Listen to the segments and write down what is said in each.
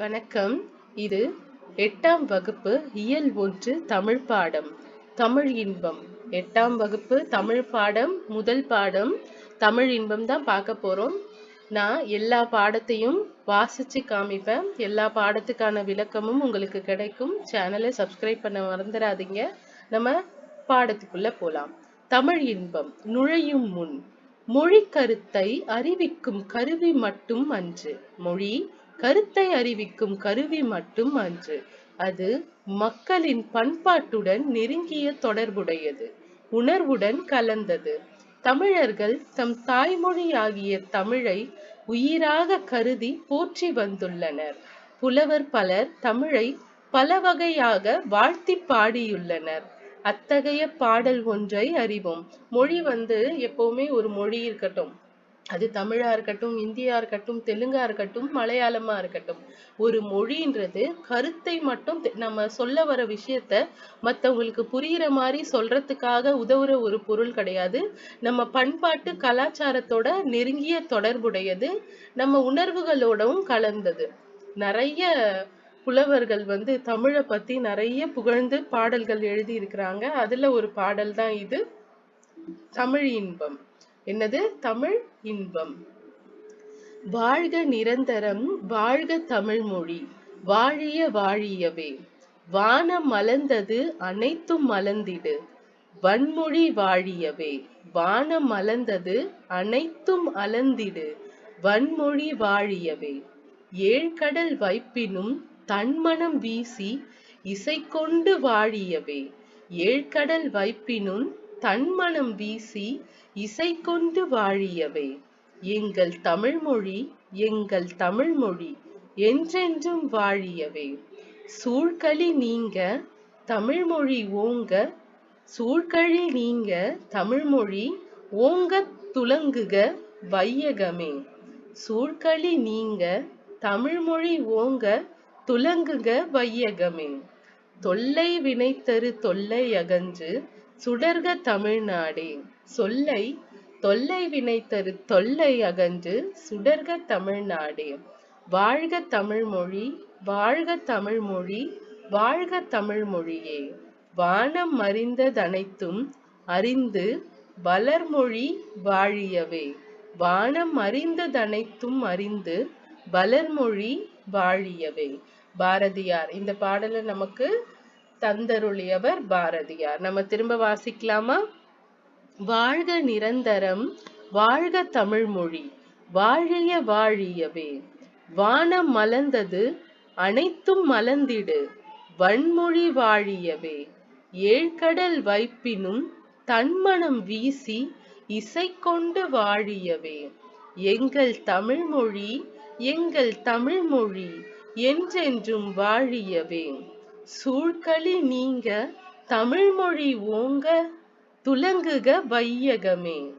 வணக்கம். இது எட்டாம் வகுப்பு இயல் ஒன்று தமிழ் பாடம். தமிழ் இன்பம். எட்டாம் வகுப்பு தமிழ் பாடம் முதல் பாடம். தமிழ் இன்பம் தான் பார்க்க போறோம். நான் எல்லா பாடத்தையும் வாசிச்சு காமிப்பேன். எல்லா பாடத்துக்கான விளக்கமும் உங்களுக்கு கிடைக்கும். சேனலை சப்ஸ்கிரைப் பண்ண மறந்துடாதீங்க. நம்ம பாடத்துக்குள்ள போலாம். தமிழ் இன்பம். நுழையும் முன். மொழி கருத்தை அறிவிக்கும் கருவி மட்டும் அன்று. மொழி கருத்தை அறிவிக்கும் கருவி மட்டும் அன்று. அது மக்களின் பண்பாட்டுடன் நெருங்கிய தொடர்புடையது. உணர்வுடன் கலந்தது. தமிழர்கள் தம் தாய்மொழியாகிய தமிழை உயிராக கருதி போற்றி வந்துள்ளனர். புலவர் பலர் தமிழை பல வகையாக வாழ்த்தி பாடியுள்ளனர். அத்தகைய பாடல் ஒன்றை அறிவோம். மொழி வந்து எப்பவுமே ஒரு மொழி இருக்கட்டும். அது தமிழா இருக்கட்டும் இந்தியா இருக்கட்டும் தெலுங்கா இருக்கட்டும் மலையாளமா இருக்கட்டும். ஒரு மொழின்றது கருத்தை மட்டும் தெ- நம்ம சொல்ல வர விஷயத்த மத்தவங்களுக்கு புரியுற மாதிரி சொல்றதுக்காக உதவுற ஒரு பொருள் கிடையாது. நம்ம பண்பாட்டு கலாச்சாரத்தோட நெருங்கிய தொடர்புடையது. நம்ம உணர்வுகளோடவும் கலந்தது. நிறைய புலவர்கள் வந்து தமிழை பத்தி நிறைய புகழ்ந்து பாடல்கள் எழுதி இருக்கிறாங்க அதுல ஒரு பாடல் தான் இது. தமிழ் இன்பம். என்னது? தமிழ் இன்பம். வாழ்க நிரந்தரம் வாழ்க தமிழ் மொழி வாழிய வாழியவே. வானம் மலர்ந்தது அனைத்தும் மலர்ந்திடு. வன்மொழி வாழியவே. வானம் மலர்ந்தது அனைத்தும் அலந்திடு வன்மொழி வாழியவே. ஏழ்கடல் வைப்பினும் தன்மனம் வீசி இசை கொண்டு வாழியவே. ஏழ்கடல் வைப்பினும் தன்மனம் வீசி இசை கொண்டு வாழியவே. எங்கள் தமிழ்மொழி எங்கள் தமிழ்மொழி என்றென்றும் வாழியவே. சூழ்களி நீங்க தமிழ்மொழி ஓங்க. சூழ்களி நீங்க தமிழ்மொழி ஓங்க துலங்குக வையகமே. சூழ்களி நீங்க தமிழ்மொழி ஓங்க துலங்குக வையகமே. தொல்லை வினைத்தரு தொல்லை அகன்று சுடர்க தமிழ்நாடே. சொல்லை தொல்லை வினைத்தரு தொல்லை அகன்று சுடர்க தமிழ்நாடே. வாழ்க தமிழ்மொழி வாழ்க தமிழ்மொழி வாழ்க தமிழ்மொழியே. வானம் அறிந்ததனைத்தும் அறிந்து வளர்மொழி வாழியவே. வானம் அறிந்ததனைத்தும் அறிந்து வளர்மொழி வாழியவே. பாரதியார் இந்த பாடலை நமக்கு தந்தருளியவர் பாரதியார். நம்ம திரும்ப வாசிக்கலாமா? வாழ்க நிரந்தரம் வாழ்க தமிழ்மொழி வாழிய வாழியவே. வானம் மலர்ந்தது அனைத்தும் மலர்ந்திடு வன்மொழி வாழியவே. ஏழ்கடல் வைப்பினும் தன்மனம் வீசி இசை கொண்டு வாழியவே. எங்கள் தமிழ்மொழி எங்கள் தமிழ்மொழி என்றென்றும் வாழியவே. சூழ்களி நீங்க தமிழ்மொழி ஓங்க துலங்குக வையகமே.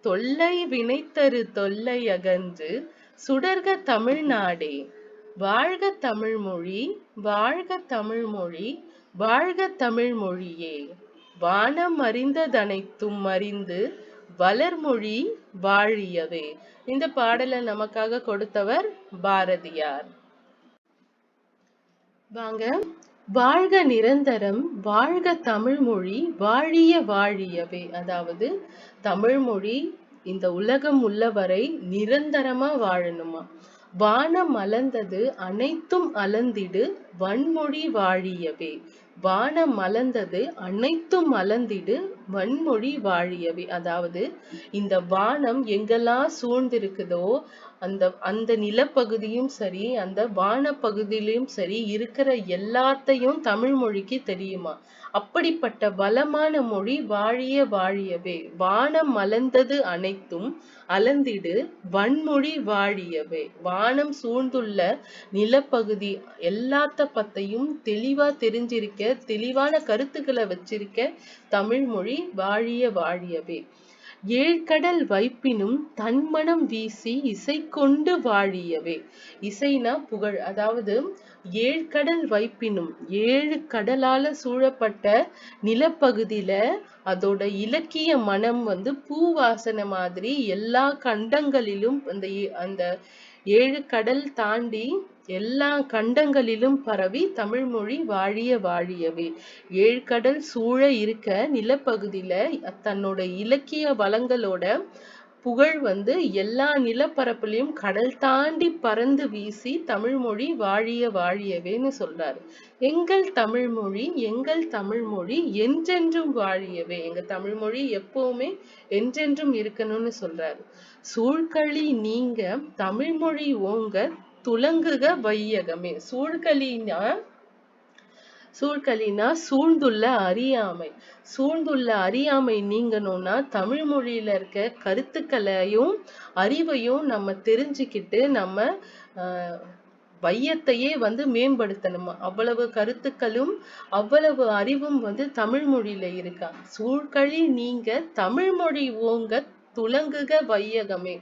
தொல்லை வினைத்தரு தொல்லை அகன்று சுடர்க தமிழ்நாடே. வாழ்க தமிழ்மொழி வாழ்க தமிழ்மொழி வாழ்க தமிழ்மொழியே. வானம் அறிந்ததனைத்தும் அறிந்து வளர்மொழி வாழியவே. இந்த பாடலை நமக்காக கொடுத்தவர் பாரதியார். வாங்க வாழ்க நிரந்தரம் வாழ்க தமிழ்மொழி வாழிய வாழியவே. அதாவது தமிழ்மொழி இந்த உலகம் உள்ளவரை நிரந்தரமா வாழணுமா? வானம் மலர்ந்தது அனைத்தும் அலந்திடு வன்மொழி வாழியவே. வானம் மலர்ந்தது அனைத்தும் மலர்ந்திடு வன்மொழி வாழியவை. அதாவது இந்த வானம் எங்கெல்லாம் சூழ்ந்திருக்குதோ அந்த அந்த நிலப்பகுதியும் சரி அந்த வானப்பகுதியிலும் சரி இருக்கிற எல்லாத்தையும் தமிழ் மொழிக்கு தெரியுமா? அப்படிப்பட்ட வளமான மொழி வாழிய வாழியவே. வானம் மலர்ந்தது அனைத்தும் அலந்திடு வன்மொழி வாழியவே. வானம் சூழ்ந்துள்ள நிலப்பகுதி எல்லாத்த பத்தையும் தெளிவா தெரிஞ்சிருக்க தெளிவான கருத்துக்களை வச்சிருக்க தமிழ் மொழி வாழிய வாழியவே. ஏழ்கடல் வைப்பினும் தன்மனம் வீசி இசை கொண்டு வாழியவே. இசைனா புகழ் அதாவது ஏழ்கடல் வைப்பினும் ஏழு கடலால சூழப்பட்ட நிலப்பகுதியில அதோட இலக்கிய மனம் வந்து பூவாசனை மாதிரி எல்லா கண்டங்களிலும் அந்த அந்த ஏழு கடல் தாண்டி எல்லா கண்டங்களிலும் பரவி தமிழ் மொழி வாழிய வாழியவே. ஏழ்கடல் சூழ இருக்க நிலப்பகுதியில தன்னோட இலக்கிய வளங்களோட புகழ் வந்து எல்லா நிலப்பரப்புலையும் கடல் தாண்டி பறந்து வீசி தமிழ் மொழி வாழிய வாழியவேன்னு சொல்றாரு. எங்கள் தமிழ் மொழி எங்கள் தமிழ் மொழி என்றென்றும் வாழியவே. எங்க தமிழ் மொழி எப்பவுமே என்றென்றும் இருக்கணும்னு சொல்றாரு. சூழ்களி நீங்க தமிழ் மொழி ஓங்க துலங்குக வையகமே. சூழ்கலினா சூழ்கலினா சூழ்ந்துள்ள அறியாமை. சூழ்ந்துள்ள அறியாமை நீங்கணும்னா தமிழ் மொழியில இருக்க கருத்துக்களையும் அறிவையும் நம்ம தெரிஞ்சுக்கிட்டு நம்ம வையத்தையே வந்து மேம்படுத்தணுமா? அவ்வளவு கருத்துக்களும் அவ்வளவு அறிவும் வந்து தமிழ் மொழியில இருக்கா? சூழ்கழி நீங்க தமிழ் மொழி ஓங்க துலங்குக வையகமே.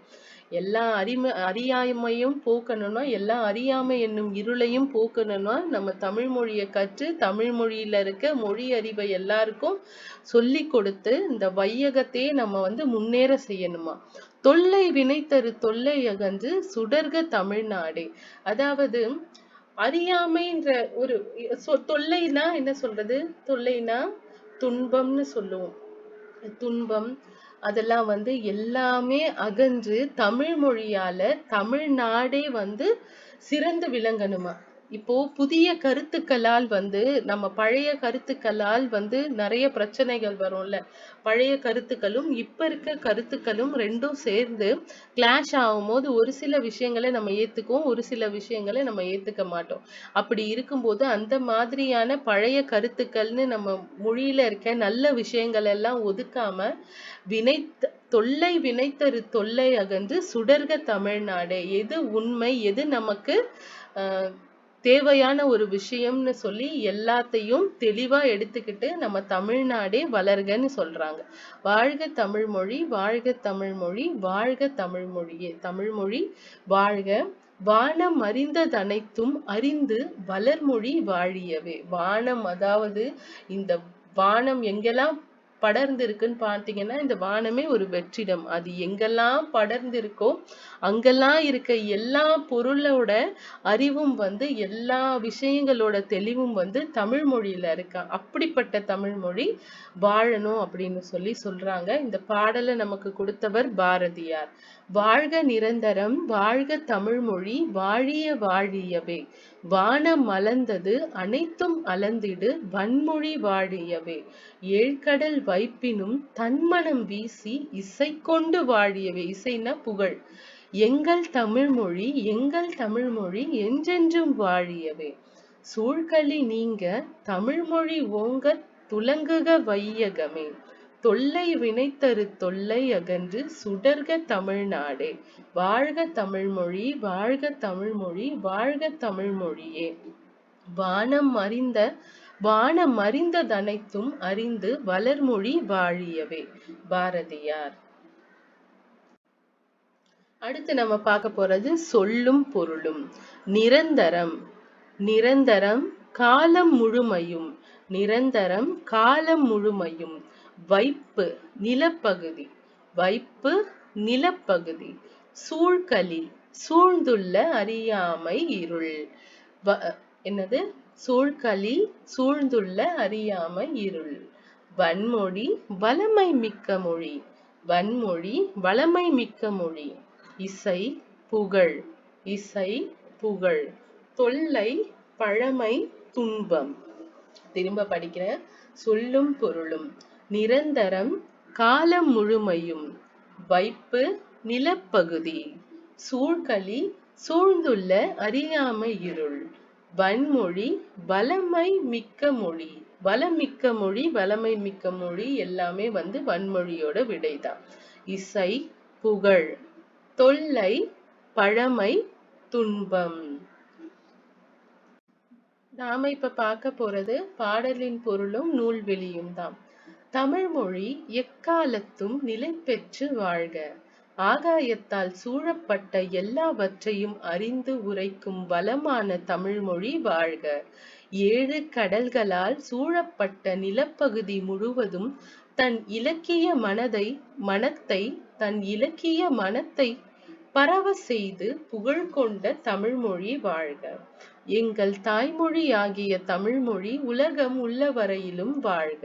எல்லா அறிம அறியாமையும் போக்கணும்னா எல்லா அறியாமை என்னும் இருளையும் போக்கணும்னா நம்ம தமிழ் மொழியை கற்று தமிழ் மொழியில இருக்க மொழி அறிவை எல்லாருக்கும் சொல்லி கொடுத்து இந்த வையகத்தையே நம்ம வந்து முன்னேற செய்யணுமா? தொல்லை வினை தரு தொல்லை அகன்று சுடர்க தமிழ்நாடே. அதாவது அறியாமைன்ற ஒரு தொல்லைனா என்ன சொல்றது? தொல்லைனா துன்பம்னு சொல்லுவோம். துன்பம் அதெல்லாம் வந்து எல்லாமே அகன்று தமிழ் மொழியால தமிழ்நாடே வந்து சிறந்து விளங்கணுமா? இப்போ புதிய கருத்துக்களால் வந்து நம்ம பழைய கருத்துக்களால் வந்து நிறைய பிரச்சனைகள் வரும்ல. பழைய கருத்துக்களும் இப்ப இருக்க கருத்துக்களும் ரெண்டும் சேர்ந்து கிளாஷ் ஆகும்போது ஒரு சில விஷயங்களை நம்ம ஏத்துக்குவோம் ஒரு சில விஷயங்களை நம்ம ஏத்துக்க மாட்டோம். அப்படி இருக்கும்போது அந்த மாதிரியான பழைய கருத்துக்கள்னு நம்ம மொழியில இருக்க நல்ல விஷயங்கள் எல்லாம் ஒதுக்காம வினைத்த தொல்லை வினைத்தரு தொல்லை அகன்று சுடர்க தமிழ்நாடு. எது உண்மை எது நமக்கு ஆஹ் தேவையான ஒரு விஷயம்னு சொல்லி எல்லாத்தையும் தெளிவா எடுத்துக்கிட்டு நம்ம தமிழ்நாடே வளர்கன்னு சொல்றாங்க. வாழ்க தமிழ் மொழி வாழ்க தமிழ் மொழி வாழ்க தமிழ் மொழியே. தமிழ் மொழி வாழ்க வானம் அறிந்ததனைத்தும் அறிந்து வளர்மொழி வாழியவே. வானம் அதாவது இந்த வானம் எங்கெல்லாம் படர்ந்து இருக்குன்னு பார்த்தீங்கன்னா இந்த வானமே ஒரு வெற்றிடம். அது எங்கெல்லாம் படர்ந்து இருக்கோ அங்கெல்லாம் இருக்க எல்லா பொருளோட அறிவும் வந்து எல்லா விஷயங்களோட தெளிவும் வந்து தமிழ் மொழியில இருக்கா? அப்படிப்பட்ட தமிழ் மொழி வாழணும் அப்படின்னு சொல்லி சொல்றாங்க. இந்த பாடலை நமக்கு கொடுத்தவர் பாரதியார். வாழ்க நிரந்தரம் வாழ்க தமிழ்மொழி வாழிய வாழியவே. வானம் மலர்ந்தது அனைத்தும் அலந்திடு வன்மொழி வாழியவே. ஏழ்கடல் வைப்பினும் தன்மனம் வீசி இசை கொண்டு வாழியவே. இசைன்னா புகழ். எங்கள் தமிழ்மொழி எங்கள் தமிழ்மொழி என்றென்றும் வாழியவே. சூழ்களி நீங்க தமிழ்மொழி ஓங்க துலங்குக வையகமே. தொல்லை வினைத்தரு தொல்லை அகன்று சுடர்க தமிழ்நாடே. வாழ்க தமிழ்மொழி வாழ்க தமிழ்மொழி வாழ்க தமிழ்மொழியே. வானம் அறிந்த வானம் அறிந்ததனைத்தும் அறிந்து வளர்மொழி வாழியவே. பாரதியார். அடுத்து நம்ம பார்க்க போறது சொல்லும் பொருளும். நிரந்தரம் நிரந்தரம் காலம் முழுமையும் நிரந்தரம் காலம் முழுமையும். வைப்பு நிலப்பகுதி. வைப்பு நிலப்பகுதி. சூழ்களி சூழ்ந்துள்ள அறியாமை இருள். என்னது? சூழ்களி சூழ்ந்துள்ள அறியாமை இருள். வன்மொழி வளமை மிக்க மொழி. வன்மொழி வளமை மிக்க மொழி. இசை புகழ். இசை புகழ். தொல்லை பழமை துன்பம். திரும்ப படிக்கிறேன். சொல்லும் பொருளும். நிரந்தரம் காலம் முழுமையும் வைப்பு நிலப்பகுதி. சூழ்களி சூழ்ந்துள்ள அறியாமை இருள். வன்மொழி வளமை மிக்க மொழி. வளமிக்க மொழி வளமை மிக்க மொழி எல்லாமே வந்து வன்மொழியோட விடைதான். இசை புகழ் தொல்லை பழமை துன்பம். நாம இப்ப பார்க்க போறது பாடலின் பொருளும் நூல்வெளியும் தான் தமிழ்மொழி எக்காலத்தும் நிலை பெற்று வாழ்க. ஆகாயத்தால் சூழப்பட்ட எல்லாவற்றையும் அறிந்து உரைக்கும் வளமான தமிழ்மொழி வாழ்க. ஏழு கடல்களால் சூழப்பட்ட நிலப்பகுதி முழுவதும் தன் இலக்கிய மனதை மனத்தை தன் இலக்கிய மனத்தை பரவ செய்து புகழ் கொண்ட தமிழ்மொழி வாழ்க. எங்கள் தாய்மொழியாகிய தமிழ்மொழி உலகம் உள்ளவரையிலும் வாழ்க.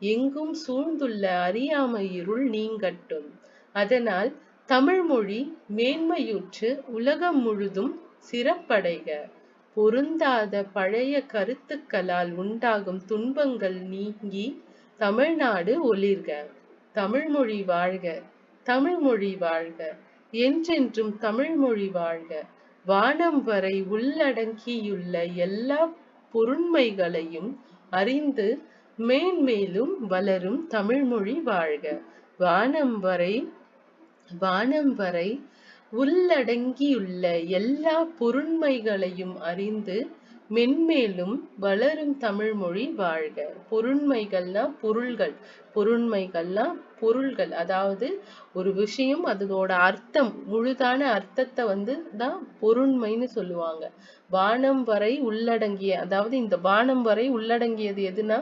எங்கும் சூழ்ந்துள்ள அறியாமை இருள் நீங்கட்டும். அதனால் தமிழ்மொழி மேன்மையுற்று உலகம் முழுதும் சிறப்படைக. பொருந்தாத பழைய கருத்துக்களால் உண்டாகும் துன்பங்கள் நீங்கி தமிழ்நாடு ஒளிர்க. தமிழ்மொழி வாழ்க தமிழ்மொழி வாழ்க என்றென்றும் தமிழ்மொழி வாழ்க. வானம் வரை உள்ளடங்கியுள்ள எல்லா பொருண்மைகளையும் அறிந்து மேன்மேலும் வளரும் தமிழ்மொழி வாழ்க. வானம் வரை வானம் வரை உள்ளடங்கியுள்ள எல்லா பொருண்மைகளையும் அறிந்து மென்மேலும் வளரும் தமிழ்மொழி வாழ்க. பொருண்மைகள்னா பொருள்கள் பொருண்மைகள்னா பொருள்கள் அதாவது ஒரு விஷயம் அதோட அர்த்தம் முழுதான அர்த்தத்தை வந்து தான் பொருண்மைன்னு சொல்லுவாங்க. வானம் வரை உள்ளடங்கிய அதாவது இந்த வானம் வரை உள்ளடங்கியது எதுனா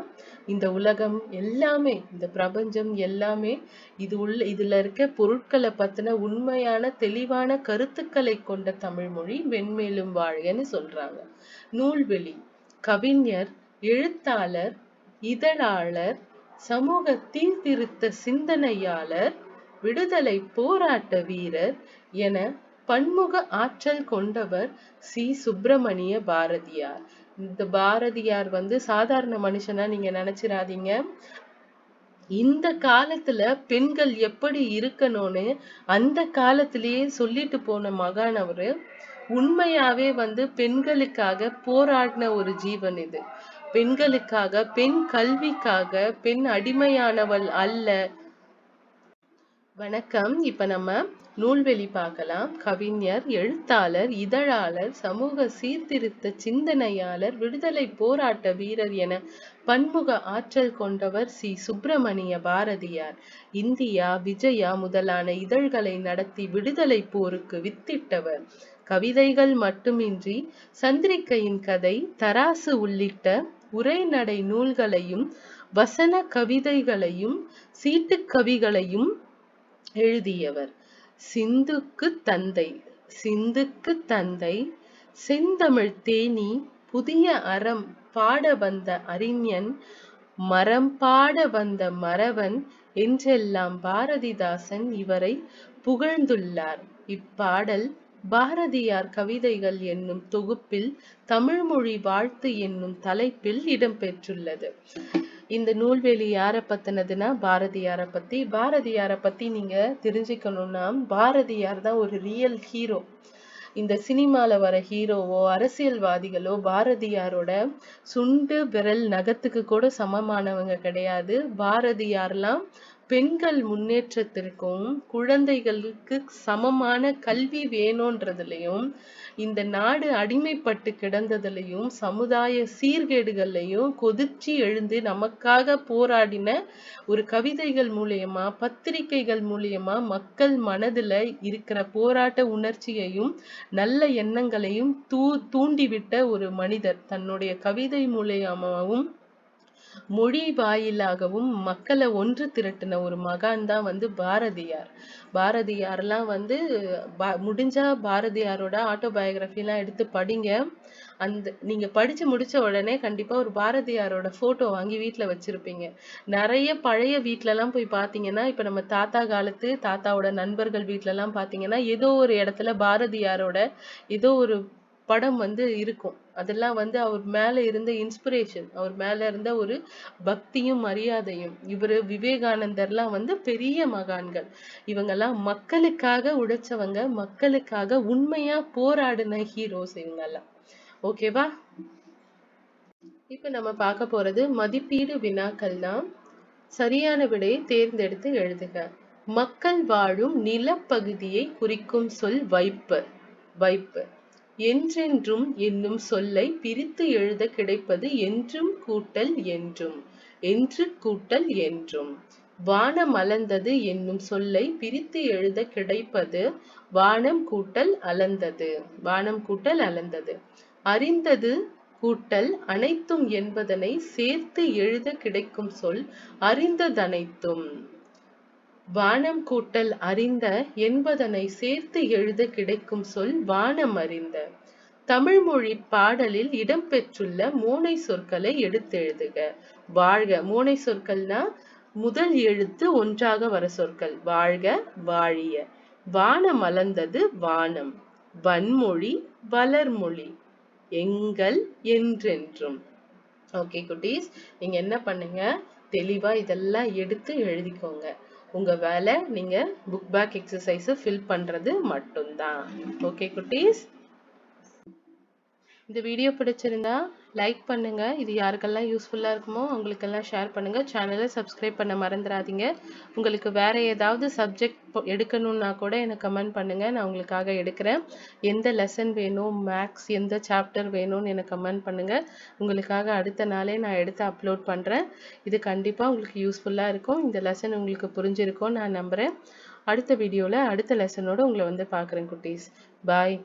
இந்த உலகம் எல்லாமே இந்த பிரபஞ்சம் எல்லாமே இது உள்ள இதுல இருக்க பொருட்களை பத்தின உண்மையான தெளிவான கருத்துக்களை கொண்ட தமிழ் மொழி வெண்மேலும் வாழ்கன்னு சொல்றாங்க. நூல்வெளி கவிஞர் எழுத்தாளர் இதழாளர் சமூக தீர்திருத்த சிந்தனையாளர் விடுதலை போராட்ட வீரர் என பன்முக ஆற்றல் கொண்டவர் சி. சுப்பிரமணிய பாரதியார். இந்த பாரதியார் வந்து சாதாரண மனுஷனா நீங்க நினைச்சிடாதீங்க இந்த காலத்துல பெண்கள் எப்படி இருக்கணும்னு அந்த காலத்திலேயே சொல்லிட்டு போன மகான் அவரு. உண்மையாவே வந்து பெண்களுக்காக போராடின ஒரு ஜீவன் இது. பெண்களுக்காக பெண் கல்விக்காக பெண் அடிமையானவள் அல்ல. வணக்கம். இப்ப நம்ம நூல்வெளி பார்க்கலாம். கவிஞர் எழுத்தாளர் இதழாளர் சமூக சீர்திருத்த சிந்தனையாளர் விடுதலை போராட்ட வீரர் என பன்முக ஆற்றல் கொண்டவர் சி. சுப்பிரமணிய பாரதியார். இந்தியா விஜயா முதலான இதழ்களை நடத்தி விடுதலை போருக்கு வித்திட்டவர். கவிதைகள் மட்டுமின்றி சந்திரிகையின் கதை தராசு உள்ளிட்ட உரைநடை நூல்களையும் வசன கவிதைகளையும் சீட்டுக் கவிகளையும் எழுதியவர். சிந்துக்கு தந்தை சிந்துக்கு தந்தை செந்தமிழ் தேனி புதிய அறம் பாட வந்த அறிஞன் மரம் பாட வந்த மறவன் என்றெல்லாம் பாரதிதாசன் இவரை புகழ்ந்துள்ளார். இப்பாடல் பாரதியார் கவிதைகள் என்னும் தொகுப்பில் தமிழ்மொழி வாழ்த்து என்னும் தலைப்பில் இடம்பெற்றுள்ளது இந்த நூல்வெளி யார பத்தினதுன்னா பாரதியார பத்தி. பாரதியார பத்தி நீங்க தெரிஞ்சுக்கணும்னா பாரதியார் தான் ஒரு ரியல் ஹீரோ இந்த சினிமால வர ஹீரோவோ அரசியல்வாதிகளோ பாரதியாரோட சுண்டு விரல் நகத்துக்கு கூட சமமானவங்க கிடையாது. பாரதியார்லாம் பெண்கள் முன்னேற்றத்திற்கும் குழந்தைகளுக்கு சமமான கல்வி வேணும்ன்றதுலயும் இந்த நாடு அடிமைப்பட்டு கிடந்ததுலயும் சமுதாய சீர்கேடுகள்லையும் கொதிச்சு எழுந்து நமக்காக போராடின ஒரு கவிதைகள் மூலியமா பத்திரிகைகள் மூலியமா மக்கள் மனதுல இருக்கிற போராட்ட உணர்ச்சியையும் நல்ல எண்ணங்களையும் தூ தூண்டிவிட்ட ஒரு மனிதர். தன்னுடைய கவிதை மூலியமாவும் மொழி வாயிலாகவும் மக்களை ஒன்று திரட்டின ஒரு மகான் தான் வந்து பாரதியார். பாரதியார்லாம் வந்து பா- முடிஞ்சா பாரதியாரோட ஆட்டோபயோகிராஃபி எல்லாம் எடுத்து படிங்க. அந்த நீங்க படிச்சு முடிச்ச உடனே கண்டிப்பா ஒரு பாரதியாரோட போட்டோ வாங்கி வீட்டுல வச்சிருப்பீங்க. நிறைய பழைய வீட்ல எல்லாம் போய் பாத்தீங்கன்னா இப்ப நம்ம தாத்தா காலத்து தாத்தாவோட நண்பர்கள் வீட்ல எல்லாம் பாத்தீங்கன்னா ஏதோ ஒரு இடத்துல பாரதியாரோட ஏதோ ஒரு படம் வந்து இருக்கும். அதெல்லாம் வந்து அவர் மேல இருந்த இன்ஸ்பிரேஷன் அவர் மேல இருந்த ஒரு பக்தியும் மரியாதையும். இவரு விவேகானந்தர்லாம் வந்து பெரிய மகான்கள். இவங்கெல்லாம் மக்களுக்காக உழைச்சவங்க மக்களுக்காக உண்மையா போராடின ஹீரோஸ் இவங்கெல்லாம். ஓகேவா இப்ப நம்ம பார்க்க போறது மதிப்பீடு வினாக்கள் தான். சரியான விடையை தேர்ந்தெடுத்து எழுதுக. மக்கள் வாழும் நிலப்பகுதியை குறிக்கும் சொல் வைப்பு. வைப்பு. என்றென்றும் என்னும் சொல்லை பிரித்து எழுத கிடைப்பது என்றும் கூட்டல் என்றும் என்று கூட்டல் என்றும். வானம் அளந்தது என்னும் சொல்லை பிரித்து எழுத கிடைப்பது வானம் கூட்டல் அளந்தது வானம் கூட்டல் அளந்தது. அறிந்தது கூட்டல் அனைத்தும் என்பதனை சேர்த்து எழுத கிடைக்கும் சொல் அறிந்ததனைத்தும். வானம் கூட்டல் அறிந்த என்பதனை சேர்த்து எழுத கிடைக்கும் சொல் வானம் அறிந்த. தமிழ் மொழி பாடலில் இடம்பெற்றுள்ள மோனை சொற்களை எடுத்தெழுதுக. வாழ்க மோனை சொற்கள்னா முதல் எழுத்து ஒன்றாக வர சொற்கள். வாழ்க வாழிய. வானம் அலர்ந்தது வானம். வன்மொழி வளர்மொழி. எங்கள் என்றென்றும். ஓகே குட்டீஸ். நீங்க என்ன பண்ணுங்க? தெளிவா இதெல்லாம் எடுத்து எழுதிக்கோங்க. உங்க வேலை நீங்க புக் பேக் எக்ஸசைஸ் ஃபில் பண்றது மட்டும்தான். ஓகே குட்டீஸ்? இந்த வீடியோ பிடிச்சிருந்தா லைக் பண்ணுங்க. இது யாருக்கெல்லாம் யூஸ்ஃபுல்லாக இருக்குமோ அவங்களுக்கெல்லாம் ஷேர் பண்ணுங்க. சேனலை சப்ஸ்கிரைப் பண்ண மறந்துடாதீங்க. உங்களுக்கு வேற ஏதாவது சப்ஜெக்ட் எடுக்கணும்னா கூட எனக்கு கமெண்ட் பண்ணுங்க. நான் உங்களுக்காக எடுக்கிறேன். எந்த லெசன் வேணும் மேக்ஸ் எந்த சாப்டர் வேணும்னு எனக்கு கமெண்ட் பண்ணுங்க. உங்களுக்காக அடுத்த நாளே நான் எடுத்து அப்லோட் பண்ணுறேன் இது கண்டிப்பாக உங்களுக்கு யூஸ்ஃபுல்லாக இருக்கும். இந்த லெசன் உங்களுக்கு புரிஞ்சிருக்கும் நான் நம்புகிறேன் அடுத்த வீடியோவில் அடுத்த லெசனோடு உங்களை வந்து பார்க்குறேன் குட்டீஸ். பாய்